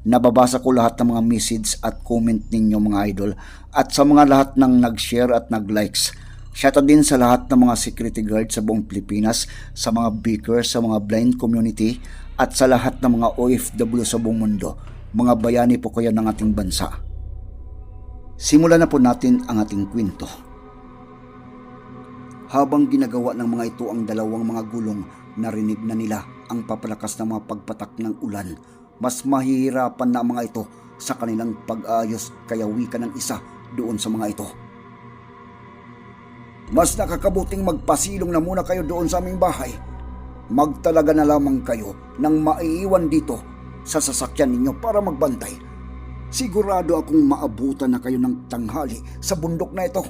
Nababasa ko lahat ng mga message at comment ninyo mga idol at sa mga lahat ng nag-share at nag-likes. Shoutout din sa lahat ng mga security guard sa buong Pilipinas, sa mga beakers, sa mga blind community at sa lahat ng mga OFW sa buong mundo. Mga bayani po kayo ng ating bansa. Simulan na po natin ang ating kwento. Habang ginagawa ng mga ito ang dalawang mga gulong, narinig na nila ang papalakas ng mga pagpatak ng ulan. Mas mahihirapan na ang mga ito sa kanilang pag-ayos kaya wika ng isa doon sa mga ito. Mas nakakabuting magpasilong na muna kayo doon sa aming bahay. Magtalaga na lamang kayo ng maiiwan dito sa sasakyan ninyo para magbantay. Sigurado akong maabutan na kayo ng tanghali sa bundok na ito.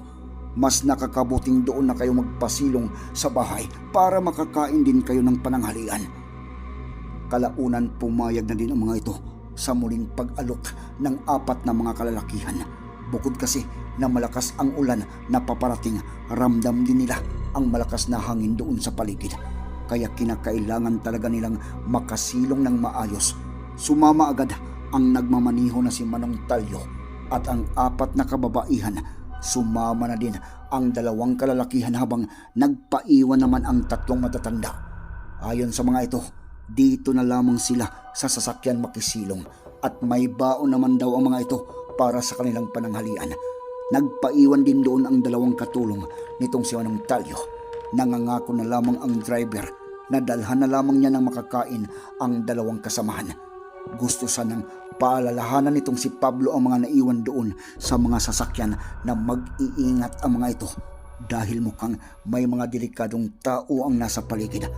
Mas nakakabuting doon na kayo magpasilong sa bahay para makakain din kayo ng pananghalian. Kalaunan pumayag na din ang mga ito sa muling pag-alok ng apat na mga kalalakihan. Bukod kasi na malakas ang ulan na paparating, ramdam din nila ang malakas na hangin doon sa paligid. Kaya kinakailangan talaga nilang makasilong ng maayos. Sumama agad ang nagmamaniho na si Manong Talyo at ang apat na kababaihan. Sumama na din ang dalawang kalalakihan habang nagpaiwan naman ang tatlong matatanda. Ayon sa mga ito, dito na lamang sila sa sasakyan makisilong at may baon naman daw ang mga ito para sa kanilang pananghalian. Nagpaiwan din doon ang dalawang katulong nitong si Manong Talyo. Nangangako na lamang ang driver na dalhan na lamang niya ng makakain ang dalawang kasamahan. Gusto sanang paalalahanan nitong si Pablo ang mga naiwan doon sa mga sasakyan na mag-iingat ang mga ito dahil mukhang may mga delikadong tao ang nasa paligid.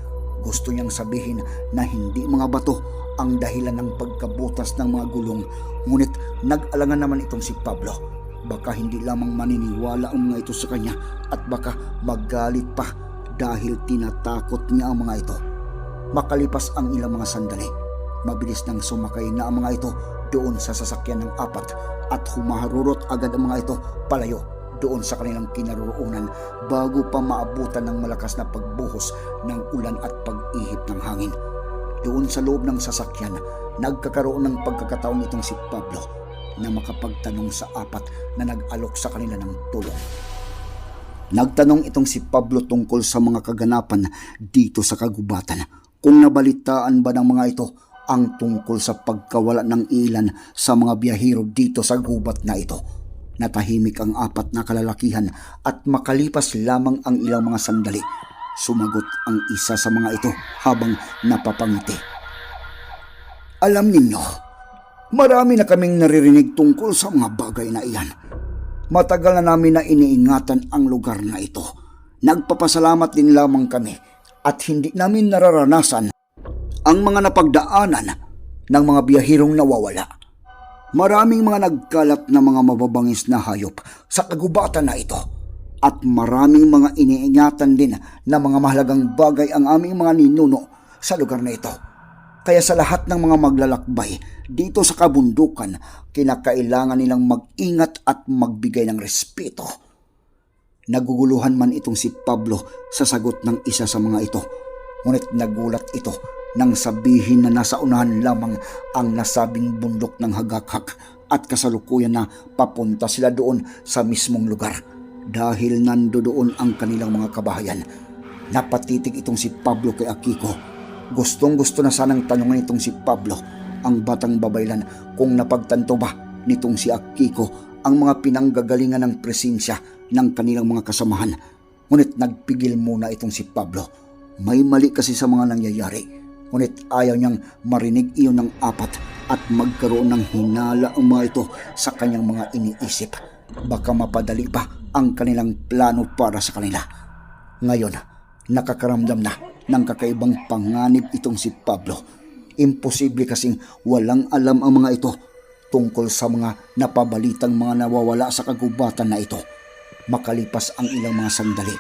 Gusto niyang sabihin na hindi mga bato ang dahilan ng pagkabutas ng mga gulong ngunit nag-alangan naman itong si Pablo. Baka hindi lamang maniniwala ang mga ito sa kanya at baka magalit pa dahil tinatakot niya ang mga ito. Makalipas ang ilang mga sandali, mabilis nang sumakay na ang mga ito doon sa sasakyan ng apat at humaharurot agad ang mga ito palayo doon sa kanilang kinaroroonan bago pa maabutan ng malakas na pagbuhos ng ulan at pag-ihip ng hangin. Doon sa loob ng sasakyan, nagkakaroon ng pagkakataon itong si Pablo na makapagtanong sa apat na nag-alok sa kanila ng tulong. Nagtanong itong si Pablo tungkol sa mga kaganapan dito sa kagubatan. Kung nabalitaan ba ng mga ito ang tungkol sa pagkawala ng ilan sa mga biyahero dito sa gubat na ito. Natahimik ang apat na kalalakihan at makalipas lamang ang ilang mga sandali. Sumagot ang isa sa mga ito habang napapangiti. Alam ninyo, marami na kaming naririnig tungkol sa mga bagay na iyan. Matagal na namin na iniingatan ang lugar na ito. Nagpapasalamat din lamang kami at hindi namin nararanasan ang mga napagdaanan ng mga biyahirong nawawala. Maraming mga nagkalat na mga mababangis na hayop sa kagubatan na ito at maraming mga iniingatan din na mga mahalagang bagay ang aming mga ninuno sa lugar na ito. Kaya sa lahat ng mga maglalakbay dito sa kabundukan, kinakailangan nilang mag-ingat at magbigay ng respeto. Naguguluhan man itong si Pablo sa sagot ng isa sa mga ito. Ngunit nagulat ito nang sabihin na nasa unahan lamang ang nasabing bundok ng hagakhak at kasalukuyan na papunta sila doon sa mismong lugar dahil nando doon ang kanilang mga kabahayan. Napatitig itong si Pablo kay Akiko. Gustong gusto na sanang tanungan itong si Pablo ang batang babaylan kung napagtanto ba nitong si Akiko ang mga pinanggagalingan ng presensya ng kanilang mga kasamahan. Ngunit nagpigil muna itong si Pablo. May mali kasi sa mga nangyayari. Ngunit ayaw niyang marinig iyon ng apat at magkaroon ng hinala ang mga ito sa kanyang mga iniisip. Baka mapadali pa ang kanilang plano para sa kanila. Ngayon, nakakaramdam na ng kakaibang panganib itong si Pablo. Imposible kasing walang alam ang mga ito tungkol sa mga napabalitang mga nawawala sa kagubatan na ito. Makalipas ang ilang mga sandali,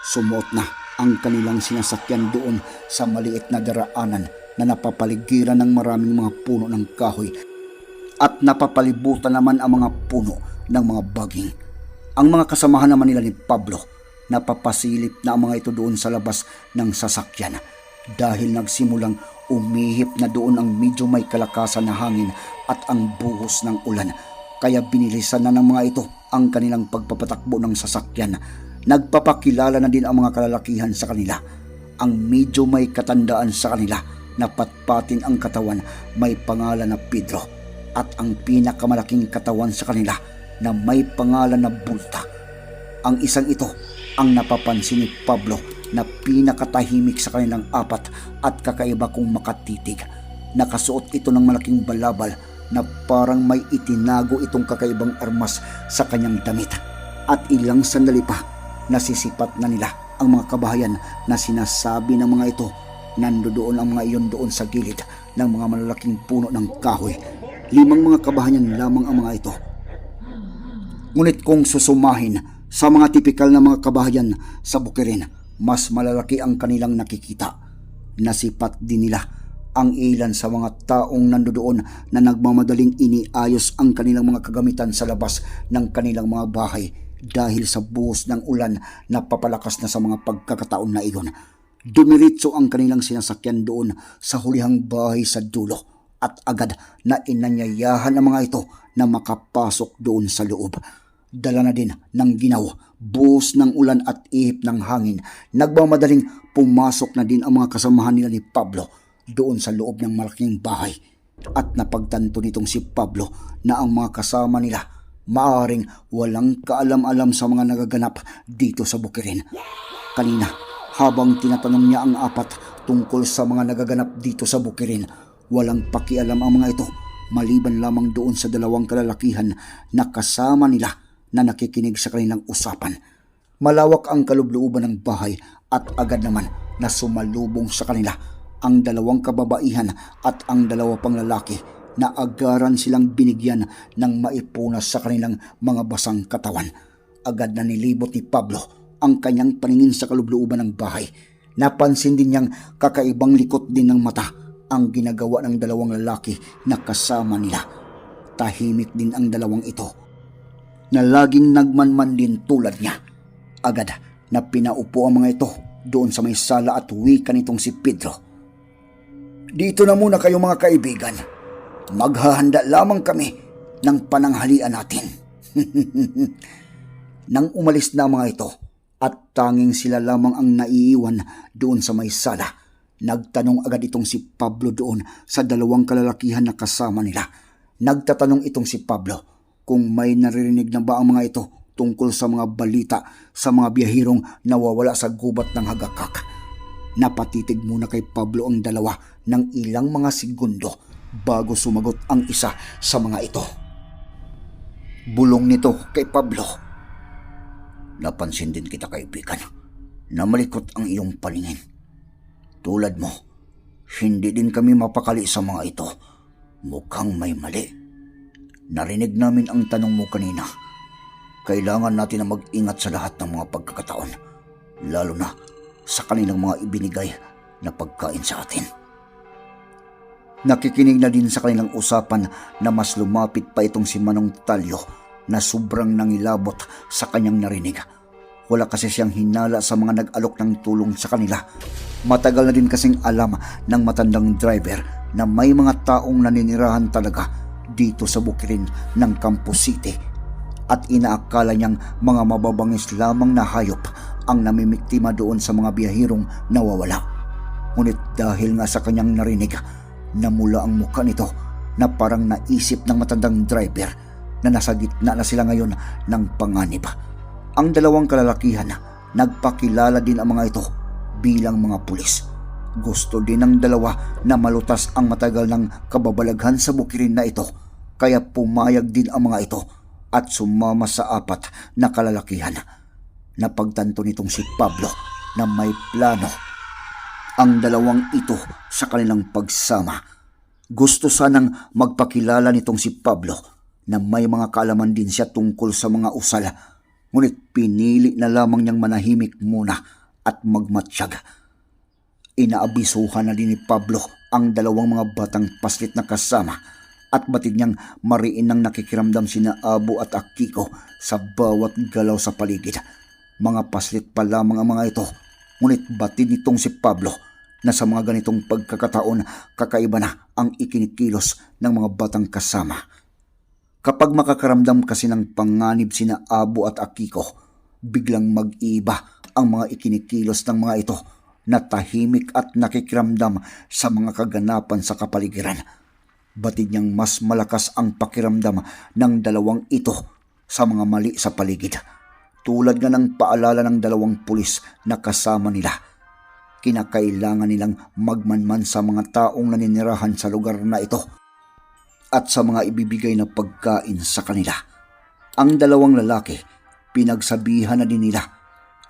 sumuot na ang kanilang sinasakyan doon sa maliit na daraanan na napapaligiran ng maraming mga puno ng kahoy at napapalibutan naman ang mga puno ng mga baging. Ang mga kasamahan naman nila ni Pablo, napapasilip na ang mga ito doon sa labas ng sasakyan dahil nagsimulang umihip na doon ang medyo may kalakasan na hangin at ang buhos ng ulan. Kaya binilisan na ng mga ito ang kanilang pagpapatakbo ng sasakyan. Nagpapakilala na din ang mga kalalakihan sa kanila. Ang medyo may katandaan sa kanila na patpatin ang katawan may pangalan na Pedro at ang pinakamalaking katawan sa kanila na may pangalan na Bulta. Ang isang ito ang napapansin ni Pablo na pinakatahimik sa kanilang apat at kakaiba kung makatitig. Nakasuot ito ng malaking balabal na parang may itinago itong kakaibang armas sa kanyang damit. At ilang sandali pa, nasisipat na nila ang mga kabahayan na sinasabi ng mga ito. Nandoon ang mga iyon doon sa gilid ng mga malalaking puno ng kahoy. Limang mga kabahayan lamang ang mga ito. Ngunit kung susumahin sa mga tipikal na mga kabahayan sa bukirin, mas malalaki ang kanilang nakikita. Nasipat din nila ang ilan sa mga taong nandoon na nagmamadaling iniayos ang kanilang mga kagamitan sa labas ng kanilang mga bahay dahil sa buhos ng ulan na papalakas na sa mga pagkakataon na iyon. Dumiritso ang kanilang sinasakyan doon sa hulihang bahay sa dulo at agad na inanyayahan ang mga ito na makapasok doon sa loob. Dala na din ng ginaw, buhos ng ulan at ihip ng hangin. Nagmamadaling pumasok na din ang mga kasamahan nila ni Pablo doon sa loob ng malaking bahay. At napagtanto nitong si Pablo na ang mga kasama nila maaring walang kaalam-alam sa mga nagaganap dito sa bukirin. Kanina, habang tinatanong niya ang apat tungkol sa mga nagaganap dito sa bukirin, walang pakialam ang mga ito maliban lamang doon sa dalawang kalalakihan na kasama nila na nakikinig sa kanilang usapan. Malawak ang kalublooban ng bahay at agad naman na sumalubong sa kanila ang dalawang kababaihan at ang dalawa pang lalaki na agaran silang binigyan ng maipunas sa kanilang mga basang katawan. Agad na nilibot ni Pablo ang kanyang paningin sa kalublooban ng bahay. Napansin din niyang kakaibang likot din ng mata ang ginagawa ng dalawang lalaki na kasama nila. Tahimik din ang dalawang ito na laging nagmanman din tulad niya. Agad na pinaupo ang mga ito doon sa may sala at wika nitong si Pedro. Dito na muna kayo mga kaibigan. Maghahanda lamang kami ng pananghalian natin. Nang umalis na mga ito at tanging sila lamang ang naiiwan doon sa may sala, nagtanong agad itong si Pablo doon sa dalawang kalalakihan na kasama nila. Nagtatanong itong si Pablo kung may naririnig na ba ang mga ito tungkol sa mga balita sa mga biyahirong nawawala sa gubat ng hagakak. Napatitig muna kay Pablo ang dalawa ng ilang mga segundo bago sumagot ang isa sa mga ito. Bulong nito kay Pablo. Napansin din kita kaibigan na malikot ang iyong paningin. Tulad mo, hindi din kami mapakali sa mga ito. Mukhang may mali. Narinig namin ang tanong mo kanina. Kailangan natin na mag-ingat sa lahat ng mga pagkakataon, lalo na sa kanilang mga ibinigay na pagkain sa atin. Nakikinig na din sa kanilang usapan na mas lumapit pa itong si Manong Talyo na sobrang nangilabot sa kanyang narinig. Wala kasi siyang hinala sa mga nag-alok ng tulong sa kanila. Matagal na din kasing alam ng matandang driver na may mga taong naninirahan talaga dito sa bukirin ng Campus City at inaakala niyang mga mababangis lamang na hayop ang namimiktima doon sa mga biyahirong nawawala. Ngunit dahil nga sa kanyang narinig, namula ang mukha nito na parang naisip ng matandang driver na nasa gitna na sila ngayon ng panganib. Ang dalawang kalalakihan, nagpakilala din ang mga ito bilang mga pulis. Gusto din ng dalawa na malutas ang matagal ng kababalaghan sa bukirin na ito, kaya pumayag din ang mga ito at sumama sa apat na kalalakihan. Napagtanto nitong si Pablo na may plano ang dalawang ito sa kanilang pagsama. Gusto sanang magpakilala nitong si Pablo na may mga kaalaman din siya tungkol sa mga usal, ngunit pinili na lamang niyang manahimik muna at magmatsyag. Inaabisuhan na din ni Pablo ang dalawang mga batang paslit na kasama at batid niyang mariin nang nakikiramdam sina Abo at Akiko sa bawat galaw sa paligid. Mga paslit pa lamang ang mga ito, ngunit batid nitong si Pablo na sa mga ganitong pagkakataon kakaiba na ang ikinikilos ng mga batang kasama. Kapag makakaramdam kasi ng panganib sina Abo at Akiko, biglang mag-iba ang mga ikinikilos ng mga ito na tahimik at nakikiramdam sa mga kaganapan sa kapaligiran. Batid niyang mas malakas ang pakiramdam ng dalawang ito sa mga mali sa paligid. Tulad nga ng paalala ng dalawang pulis na kasama nila. Kinakailangan nilang magmanman sa mga taong naninirahan sa lugar na ito at sa mga ibibigay na pagkain sa kanila. Ang dalawang lalaki, pinagsabihan na din nila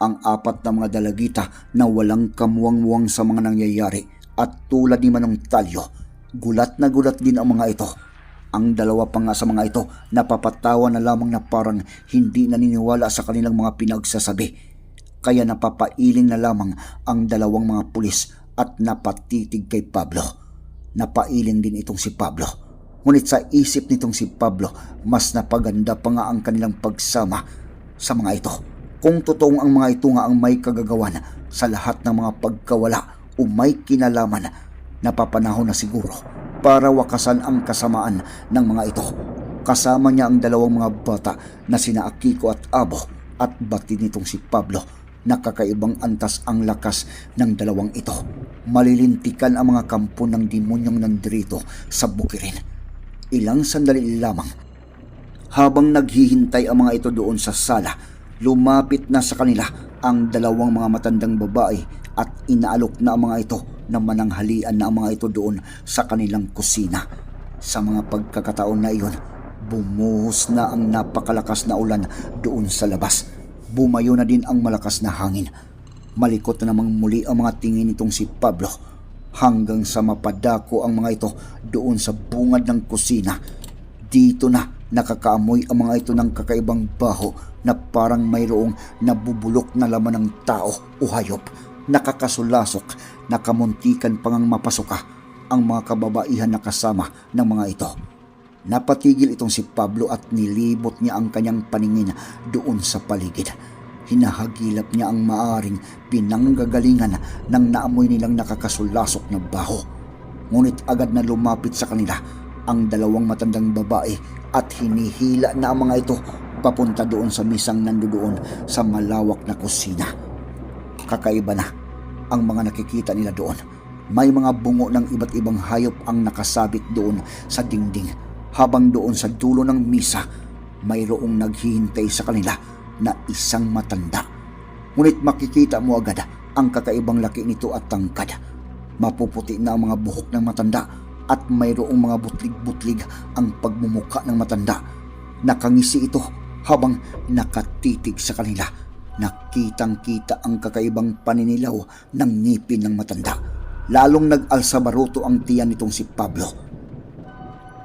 ang apat na mga dalagita na walang kamuwang-muwang sa mga nangyayari at tulad ni Manong Talyo, gulat na gulat din ang mga ito. Ang dalawa pa nga sa mga ito napapatawa na lamang na parang hindi naniniwala sa kanilang mga pinagsasabi. Kaya napapailing na lamang ang dalawang mga pulis at napatitig kay Pablo. Napailing din itong si Pablo. Ngunit sa isip nitong si Pablo, mas napaganda pa nga ang kanilang pagsama sa mga ito. Kung totoong ang mga ito nga ang may kagagawan sa lahat ng mga pagkawala o may kinalaman, napapanahon na siguro para wakasan ang kasamaan ng mga ito. Kasama niya ang dalawang mga bata na sina Akiko at Abo at batid nitong si Pablo Nakakaibang antas ang lakas ng dalawang ito. Malilintikan ang mga kampo ng demonyong nandrito sa bukirin. Ilang sandali lamang. Habang naghihintay ang mga ito doon sa sala, lumapit na sa kanila ang dalawang mga matandang babae at inaalok na ang mga ito na mananghalian na ang mga ito doon sa kanilang kusina. Sa mga pagkakataon na iyon, bumuhos na ang napakalakas na ulan doon sa labas bumayo na din ang malakas na hangin. Malikot na namang muli ang mga tingin nitong si Pablo hanggang sa mapadako ang mga ito doon sa bungad ng kusina. Dito na nakakaamoy ang mga ito ng kakaibang baho na parang mayroong nabubulok na laman ng tao o hayop. Nakakasulasok, nakamuntikan pangang mapasuka ang mga kababaihan na kasama ng mga ito. Napatigil itong si Pablo at nilibot niya ang kanyang paningin doon sa paligid. Hinahagilap niya ang maaring pinanggagalingan ng naamoy nilang nakakasulasok na baho. Ngunit agad na lumapit sa kanila ang dalawang matandang babae at hinihila na ang mga ito papunta doon sa misang nandoon sa malawak na kusina. Kakaiba na ang mga nakikita nila doon. May mga bungo ng iba't ibang hayop ang nakasabit doon sa dingding habang doon sa dulo ng misa mayroong naghihintay sa kanila na isang matanda. Ngunit makikita mo agad ang kakaibang laki nito at tangkad. Mapuputi na ang mga buhok ng matanda at mayroong mga butlig-butlig ang pagmumuka ng matanda. Nakangisi ito habang nakatitig sa kanila. Nakitang-kita ang kakaibang paninilaw ng ngipin ng matanda. Lalong nag-alsa baruto ang tiyan nitong si Pablo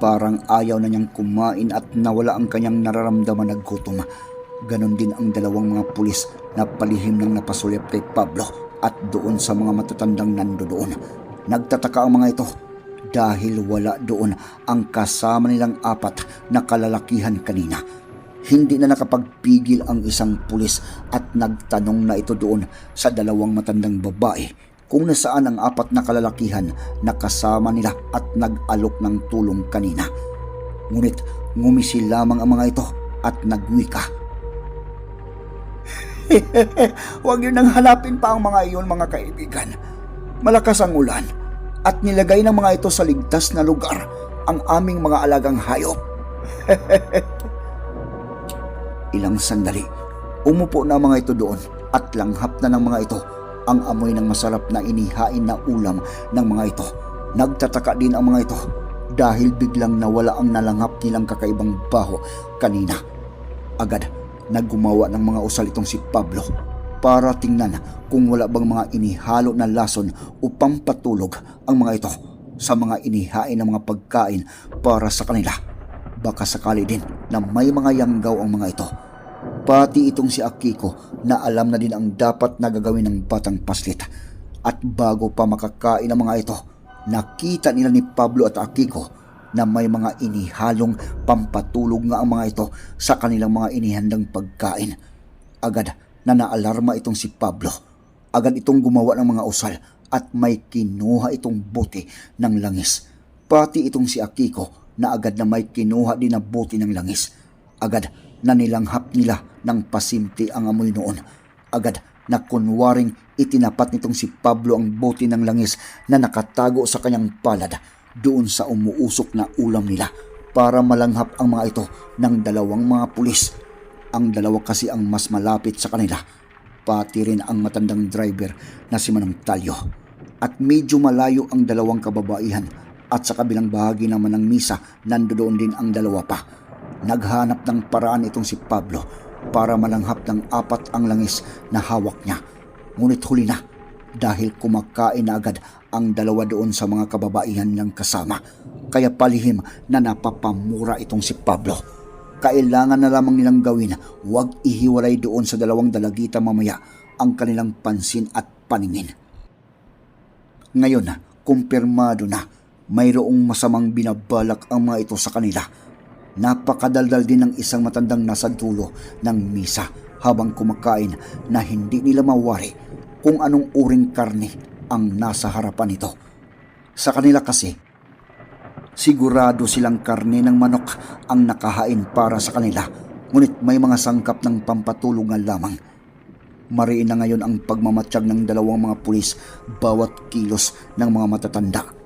Parang ayaw na niyang kumain at nawala ang kanyang nararamdaman na gutom. Ganon din ang dalawang mga pulis na palihim ng napasulip kay Pablo at doon sa mga matatandang nando doon. Nagtataka ang mga ito dahil wala doon ang kasama nilang apat na kalalakihan kanina. Hindi na nakapagpigil ang isang pulis at nagtanong na ito doon sa dalawang matandang babae kung nasaan ang apat na kalalakihan na kasama nila at nag-alok ng tulong kanina. Ngunit ngumisi lamang ang mga ito at nagwika. Huwag yun nang halapin pa ang mga iyon mga kaibigan. Malakas ang ulan at nilagay ng mga ito sa ligtas na lugar ang aming mga alagang hayop. Ilang sandali, Umupo na mga ito doon at langhap na ng mga ito ang amoy ng masarap na inihain na ulam ng mga ito. Nagtataka din ang mga ito dahil biglang nawala ang nalanghap nilang kakaibang baho kanina. Agad naggumawa ng mga usal itong si Pablo para tingnan kung wala bang mga inihalo na lason upang patulog ang mga ito sa mga inihain ng mga pagkain para sa kanila. Baka sakali din na may mga yanggaw ang mga ito. Pati itong si Akiko na alam na din ang dapat na gagawin ng batang paslit. At bago pa makakain ang mga ito, nakita nila ni Pablo at Akiko na may mga inihalong pampatulog nga ang mga ito sa kanilang mga inihandang pagkain. Agad na naalarma itong si Pablo. Agad itong gumawa ng mga usal at may kinuha itong bote ng langis. Pati itong si Akiko na agad na may kinuha din na bote ng langis. Agad na nilanghap nila ng pasimti ang amoy noon. Agad na kunwaring itinapat nitong si Pablo ang bote ng langis na nakatago sa kanyang palad doon sa umuusok na ulam nila para malanghap ang mga ito ng dalawang mga pulis. Ang dalawa kasi ang mas malapit sa kanila, pati rin ang matandang driver na si Manong Talyo. At medyo malayo ang dalawang kababaihan at sa kabilang bahagi naman ng misa nandoon din ang dalawa pa. Naghanap ng paraan itong si Pablo para malanghap ng apat ang langis na hawak niya. Ngunit huli na dahil kumakain na agad ang dalawa doon sa mga kababaihan niyang kasama. Kaya palihim na napapamura itong si Pablo. Kailangan na lamang nilang gawin, huwag ihiwalay doon sa dalawang dalagita mamaya ang kanilang pansin at paningin. Ngayon, kumpirmado na mayroong masamang binabalak ang mga ito sa kanila. Napakadaldal din ng isang matandang nasa dulo ng misa habang kumakain na hindi nila mawari kung anong uring karne ang nasa harapan nito. Sa kanila kasi, sigurado silang karne ng manok ang nakahain para sa kanila, ngunit may mga sangkap ng pampatulong nga lamang. Mariin na ngayon ang pagmamatsyag ng dalawang mga pulis bawat kilos ng mga matatanda.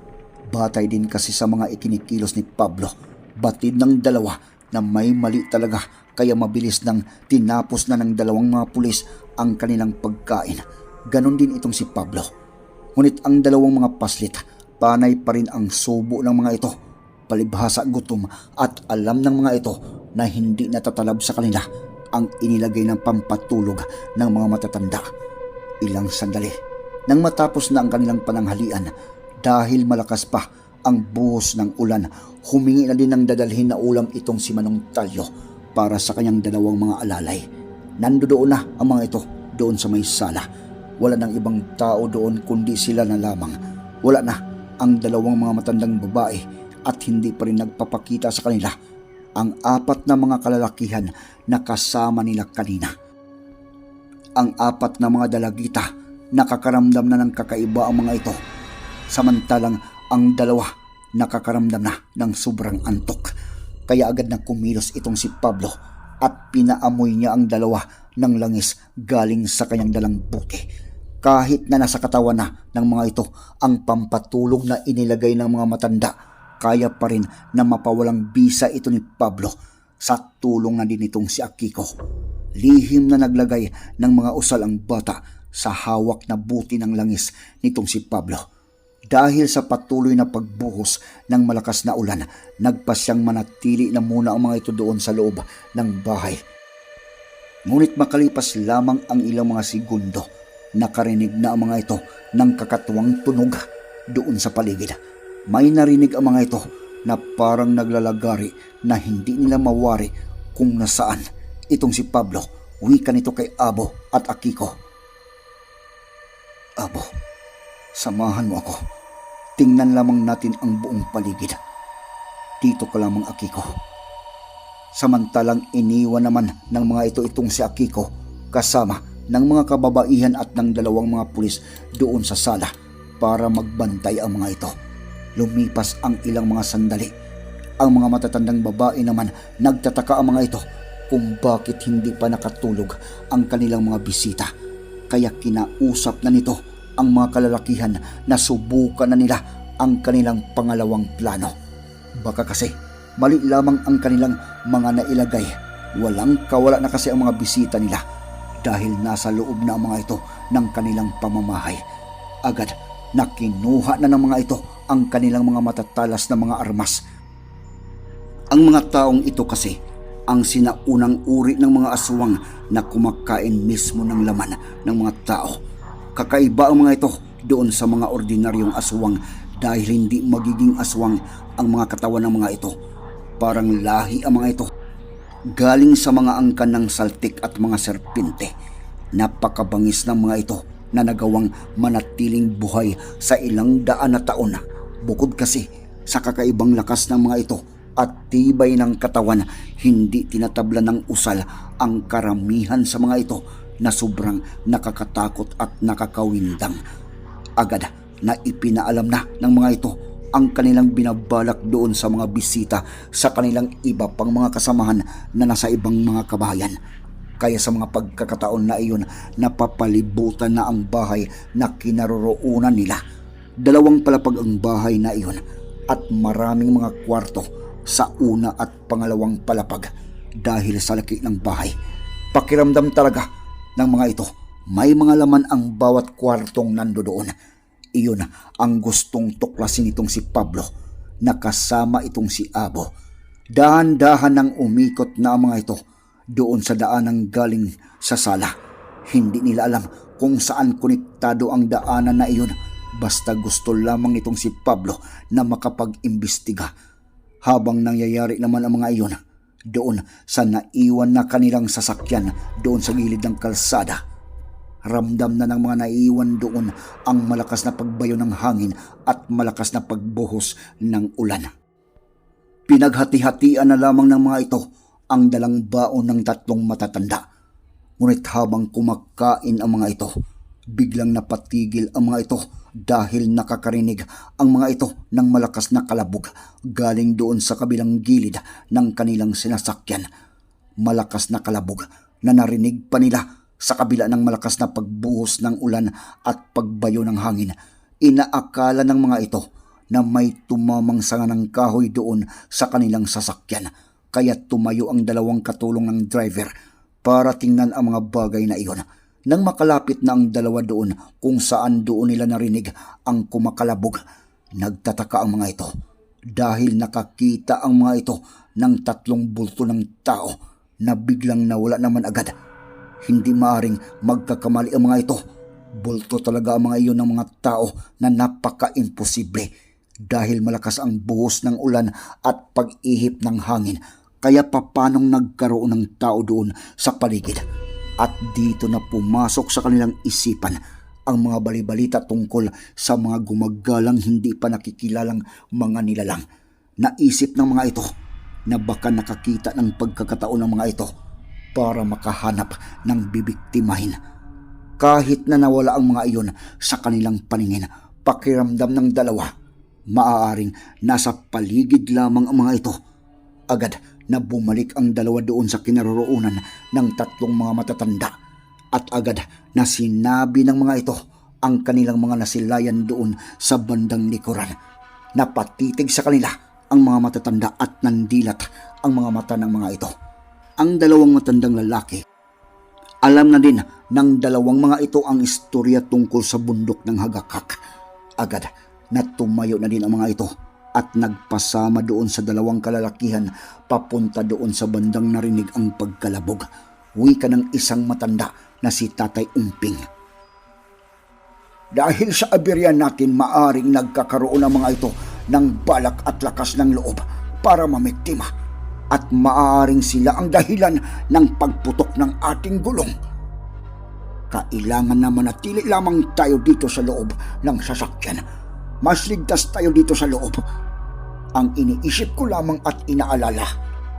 Batay din kasi sa mga ikinikilos ni Pablo. Batid ng dalawa na may mali talaga kaya mabilis nang tinapos na ng dalawang mga pulis ang kanilang pagkain. Ganon din itong si Pablo. Ngunit ang dalawang mga paslit, panay pa rin ang subo ng mga ito. Palibhasa gutom at alam ng mga ito na hindi natatalab sa kanila ang inilagay ng pampatulog ng mga matatanda. Ilang sandali, nang matapos na ang kanilang pananghalian, dahil malakas pa ang buhos ng ulan, humingi na din ng dadalhin na ulam itong si Manong Talyo para sa kanyang dalawang mga alalay. Nandoon na ang mga ito doon sa may sala. Wala nang ibang tao doon kundi sila na lamang. Wala na ang dalawang mga matandang babae at hindi pa rin nagpapakita sa kanila ang apat na mga kalalakihan na kasama nila kanina. Ang apat na mga dalagita nakakaramdam na ng kakaiba ang mga ito. Samantalang ang dalawa nakakaramdam na ng sobrang antok. Kaya agad na kumilos itong si Pablo at pinaamoy niya ang dalawa ng langis galing sa kanyang dalang buti. Kahit na nasa katawan na ng mga ito ang pampatulog na inilagay ng mga matanda, kaya pa rin na mapawalang bisa ito ni Pablo sa tulong na din itong si Akiko. Lihim na naglagay ng mga usal ang bata sa hawak na buti ng langis nitong si Pablo. Dahil sa patuloy na pagbuhos ng malakas na ulan, nagpasyang manatili na muna ang mga ito doon sa loob ng bahay. Ngunit makalipas lamang ang ilang mga segundo, nakarinig na ang mga ito ng kakatuwang tunog doon sa paligid. May narinig ang mga ito na parang naglalagari na hindi nila mawari kung nasaan itong si Pablo. Wika nito kay Abo at Akiko. Abo, samahan mo ako. Tingnan lamang natin ang buong paligid. Dito ka lamang Akiko. Samantalang iniwan naman ng mga ito itong si Akiko kasama ng mga kababaihan at ng dalawang mga pulis doon sa sala para magbantay ang mga ito. Lumipas ang ilang mga sandali. Ang mga matatandang babae naman nagtataka ang mga ito kung bakit hindi pa nakatulog ang kanilang mga bisita. Kaya kinausap na nito ang mga kalalakihan na subukan na nila ang kanilang pangalawang plano. Baka kasi mali lamang ang kanilang mga nailagay. Walang kawala na kasi ang mga bisita nila dahil nasa loob na ang mga ito ng kanilang pamamahay. Agad na kinuha na ng mga ito ang kanilang mga matatalas na mga armas. Ang mga taong ito kasi ang sinaunang uri ng mga aswang na kumakain mismo ng laman ng mga tao. Kakaiba ang mga ito doon sa mga ordinaryong aswang dahil hindi magiging aswang ang mga katawan ng mga ito. Parang lahi ang mga ito. Galing sa mga angkan ng saltik at mga serpinte. Napakabangis ng mga ito na nagawang manatiling buhay sa ilang daan na taon. Bukod kasi sa kakaibang lakas ng mga ito at tibay ng katawan, hindi tinatabla ng usal ang karamihan sa mga ito na sobrang nakakatakot at nakakawindang. Agad na ipinaalam na ng mga ito ang kanilang binabalak doon sa mga bisita sa kanilang iba pang mga kasamahan na nasa ibang mga kabahayan. Kaya sa mga pagkakataon na iyon, napapalibutan na ang bahay na kinaroroonan nila. Dalawang palapag ang bahay na iyon at maraming mga kwarto sa una at pangalawang palapag dahil sa laki ng bahay. Pakiramdam talaga ng mga ito, may mga laman ang bawat kwartong nandoon. Iyon ang gustong tuklasin itong si Pablo na kasama itong si Abo. Dahan-dahan nang umikot na ang mga ito doon sa daanang galing sa sala. Hindi nila alam kung saan konektado ang daanan na iyon basta gusto lamang itong si Pablo na makapag-imbestiga. Habang nangyayari naman ang mga iyon, doon sa naiwan na kanilang sasakyan doon sa gilid ng kalsada. Ramdam na ng mga naiwan doon ang malakas na pagbayo ng hangin at malakas na pagbuhos ng ulan. Pinaghati-hatian na lamang ng mga ito ang dalang baon ng tatlong matatanda. Ngunit habang kumakain ang mga ito, biglang napatigil ang mga ito dahil nakakarinig ang mga ito ng malakas na kalabog galing doon sa kabilang gilid ng kanilang sinasakyan. Malakas na kalabog na narinig pa nila sa kabila ng malakas na pagbuhos ng ulan at pagbayo ng hangin. Inaakala ng mga ito na may tumamang sanga ng kahoy doon sa kanilang sasakyan. Kaya tumayo ang dalawang katulong ng driver para tingnan ang mga bagay na iyon. Nang makalapit na ang dalawa doon kung saan doon nila narinig ang kumakalabog, nagtataka ang mga ito dahil nakakita ang mga ito ng tatlong bulto ng tao na biglang nawala naman agad. Hindi maaring magkakamali ang mga ito. Bulto talaga ang mga iyon ng mga tao na napaka-imposible dahil malakas ang buhos ng ulan at pag-ihip ng hangin kaya papanong nagkaroon ng tao doon sa paligid. At dito na pumasok sa kanilang isipan ang mga balibalita tungkol sa mga gumagalang hindi pa nakikilalang mga nilalang. Naisip ng mga ito na baka nakakita ng pagkakataon ng mga ito para makahanap ng bibiktimahin. Kahit na nawala ang mga iyon sa kanilang paningin, pakiramdam ng dalawa, maaaring nasa paligid lamang ang mga ito. Agad na bumalik ang dalawa doon sa kinaroroonan ng tatlong mga matatanda at agad na sinabi ng mga ito ang kanilang mga nasilayan doon sa bandang likuran. Napatitig sa kanila ang mga matatanda at nandilat ang mga mata ng mga ito. Ang dalawang matandang lalaki alam na din ng dalawang mga ito ang istorya tungkol sa bundok ng Hagakak. Agad na tumayo na din ang mga ito at nagpasama doon sa dalawang kalalakihan papunta doon sa bandang narinig ang pagkalabog. Wika ng isang matanda na si Tatay Umping. Dahil sa aberyan natin maaring nagkakaroon ng mga ito ng balak at lakas ng loob para mamiktima at maaaring sila ang dahilan ng pagputok ng ating gulong. Kailangan na manatili lamang tayo dito sa loob ng sasakyan. Mas ligtas tayo dito sa loob. Ang iniisip ko lamang at inaalala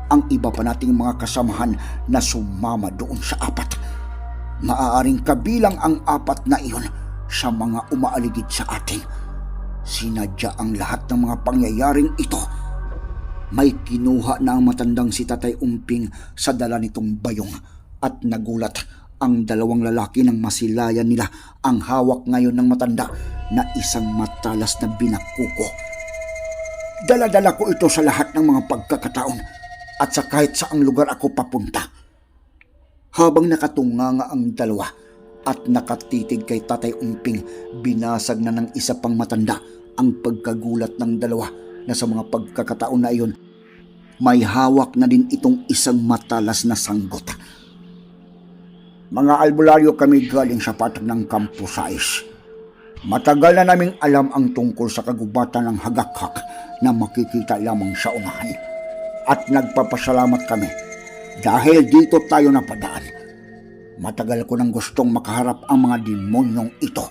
ang iba pa nating mga kasamahan na sumama doon sa apat. Maaaring kabilang ang apat na iyon sa mga umaaligid sa atin. Sinadya ang lahat ng mga pangyayaring ito may kinuha na ang matandang si Tatay Umping sa dala nitong bayong at nagulat ang dalawang lalaki ng masilayan nila ang hawak ngayon ng matanda na isang matalas na binakuko. Dala-dala ko ito sa lahat ng mga pagkakataon at sa kahit saang lugar ako papunta. Habang nakatunganga ang dalawa at nakatitig kay Tatay Umping, binasag na ng isa pang matanda ang pagkagulat ng dalawa na sa mga pagkakataon na iyon, may hawak na din itong isang matalas na sanggot. Mga albularyo kami galing sa patag ng Kampo Sais. Matagal na naming alam ang tungkol sa kagubatan ng hagakhak na makikita lamang sa unahan. At nagpapasalamat kami dahil dito tayo napadaan. Matagal ko nang gustong makaharap ang mga demonyong ito.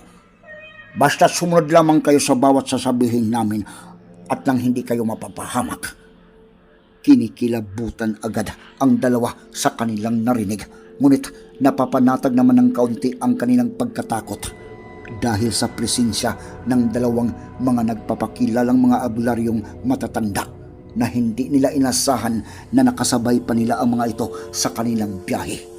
Basta sumunod lamang kayo sa bawat sasabihin namin at nang hindi kayo mapapahamak. Kinikilabutan agad ang dalawa sa kanilang narinig. Ngunit napapanatag naman ng kaunti ang kanilang pagkatakot dahil sa presensya ng dalawang mga nagpapakilalang mga abularyong matatanda na hindi nila inasahan na nakasabay pa nila ang mga ito sa kanilang biyahe.